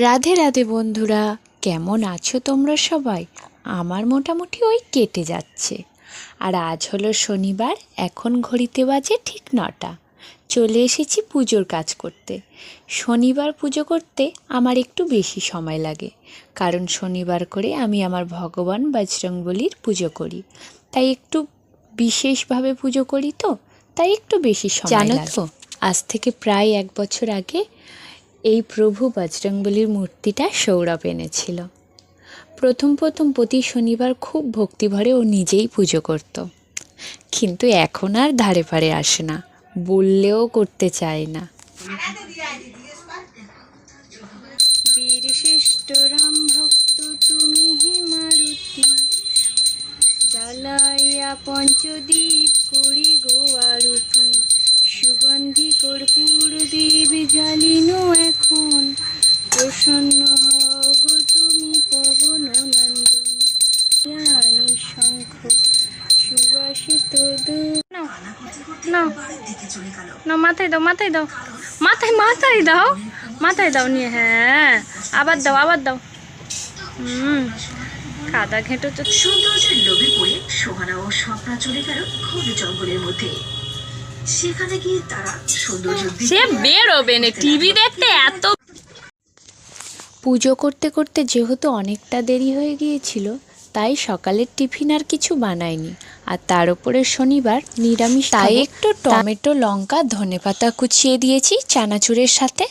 রাধে রাধে বন্ধুরা কেমন আছো তোমরা সবাই? আমার মোটামুটি ওই কেটে যাচ্ছে। আর আজ হলো শনিবার এখন ঘড়িতে বাজে ঠিক নটা। চলে এসেছি পুজোর কাজ করতে। শনিবার পুজো করতে আমার একটু বেশি সময় লাগে। কারণ শনিবার করে আমি আমার ভগবান বজরংবলির পুজো করি। তাই একটু বিশেষভাবে পুজো করি তো তাই একটু বেশি সময় জানো তো আজ থেকে প্রায় এক বছর আগে এই প্রভু বজরংবলির মূর্তিটা সৌরভ এনেছিল। প্রথম প্রথম প্রতি শনিবার খুব ভক্তিভরে ও নিজেই পুজো করত। কিন্তু এখন আর ধারে পারে আসে না, বললেও করতে চায় না। রাম ভক্ত তুমি মারুতি, জ্বালাইয়া পঞ্চদীপ করি গো সুগন্ধি কর্পূর দ্বীপ জ্বালিন এখন প্রসন্ন হও তুমি পবন নন্দন জানি শঙ্খ সুবাসিত নাও মাথায় দাও মাথায় দাও। মাথায় মাথায় দাও। মাথায় দাও নিয়ে হ্যাঁ। আবার দাও আবার দাও। হুম। কাদা ঘেঁটো তো সৌন্দর্যের লোভে পড়ে সোহানা ও স্বপ্না চলে গেল ঘন জঙ্গলের মধ্যে। সেখানে গিয়ে তারা সৌন্দর্য সে বেরোবে না। টিভি দেখতে এত পুজো করতে করতে যেহেতু অনেকটা দেরি হয়ে গিয়েছিল তাই সকালের টিফিন আর কিছু বানায়নি। আর তার উপরে শনিবার নিরামিষ তাই একটু টমেটো লঙ্কা ধনেপাতা কুচিয়ে দিয়েছি চানাচুরের সাথে।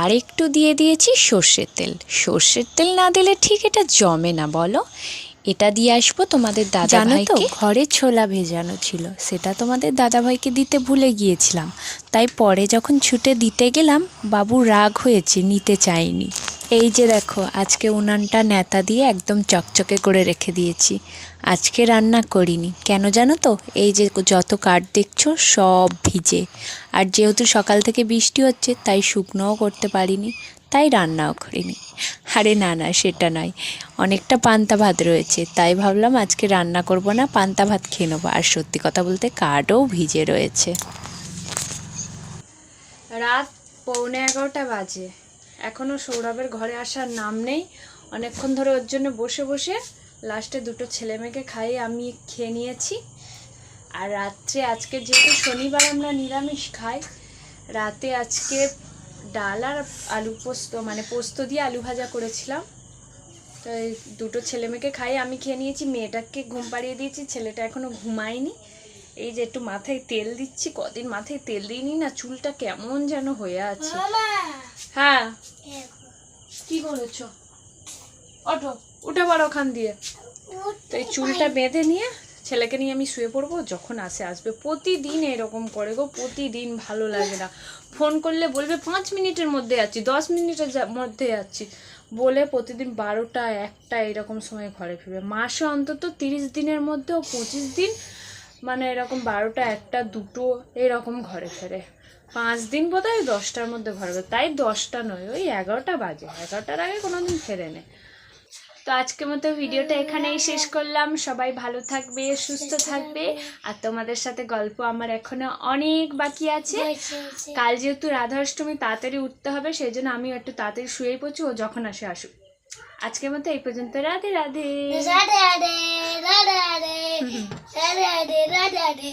আর একটু দিয়ে দিয়েছি সর্ষের তেল। সর্ষের তেল না দিলে ঠিক এটা জমে না বলো? এটা দিয়ে আসব তোমাদের দাদা ভাইকে ঘরে ছোলা ভেজানো ছিল। সেটা তোমাদের দাদা ভাইকে দিতে ভুলে গিয়েছিলাম। তাই পরে যখন ছুটে দিতে গেলাম, বাবু রাগ হয়েছে, নিতে চাইনি এই যে দেখো, আজকে উনানটা নেতা দিয়ে একদম চকচকে করে রেখে দিয়েছি। আজকে রান্না করিনি। কেন জানো তো? এই যে যত কাঠ দেখছ সব ভিজে। আর যেহেতু সকাল থেকে বৃষ্টি হচ্ছে, তাই শুকনোও করতে পারিনি, তাই রান্নাও করিনি। আরে না না, সেটা নয়। অনেকটা পান্তা ভাত রয়েছে, তাই ভাবলাম আজকে রান্না করব না, পান্তা ভাত খেয়ে নেব। আর সত্যি কথা বলতে কাঠও ভিজে রয়েছে। রাত পৌনে এগারোটা বাজে। এখনও সৌরভের ঘরে আসার নাম নেই। অনেকক্ষণ ধরে ওর জন্য বসে বসে লাস্টে দুটো ছেলে মেয়েকে খাইয়ে আমি খেয়ে নিয়েছি। আর রাত্রে আজকে যেহেতু শনিবার আমরা নিরামিষ খাই, রাতে আজকে ডাল আর আলু পোস্ত মানে পোস্ত দিয়ে আলু ভাজা করেছিলাম। তো এই দুটো ছেলে মেয়েকে খাইয়ে আমি খেয়ে নিয়েছি। মেয়েটাকে ঘুম পাড়িয়ে দিয়েছি, ছেলেটা এখনও ঘুমায়নি। এই যে একটু মাথায় তেল দিচ্ছি কদিন মাথায় তেল দিইনি না চুলটা কেমন যেন হয়ে আছে। হ্যাঁ। কি করেছ? ওঠো উঠে পড়ো ওখান দিয়ে। তো এই চুলটা বেঁধে নিয়ে ছেলেকে নিয়ে আমি শুয়ে পড়ব যখন আসে আসবে। প্রতিদিন এরকম করে গো প্রতিদিন ভালো লাগে না। ফোন করলে বলবে পাঁচ মিনিটের মধ্যে যাচ্ছি দশ মিনিটের মধ্যে যাচ্ছি বলে প্রতিদিন বারোটা একটা এরকম সময় ঘরে ফিরবে। মাসে অন্তত তিরিশ দিনের মধ্যেও পঁচিশ দিন মানে এরকম বারোটা একটা দুটো এরকম ঘরে ফেরে। পাঁচ দিন বোধ হয় দশটার মধ্যে ঘরে ফেরে তাই দশটা নয় ওই এগারোটা বাজে। এগারোটার আগে কোনো দিন ফেরে নেয় তো আজকের মতো ভিডিওটা এখানেই শেষ করলাম। সবাই ভালো থাকবে সুস্থ থাকবে। আর তোমাদের সাথে গল্প আমার এখনও অনেক বাকি আছে। কাল যেহেতু রাধাষ্টমী তাড়াতাড়ি উঠতে হবে সেই জন্য আমি একটু তাড়াতাড়ি শুয়েই পড়ছি। ও যখন আসে আসুক। আজকের মতো এই পর্যন্ত রাধে রাধে। রাধে রাধে রাধে রাধে রাধে রাধে। রাধে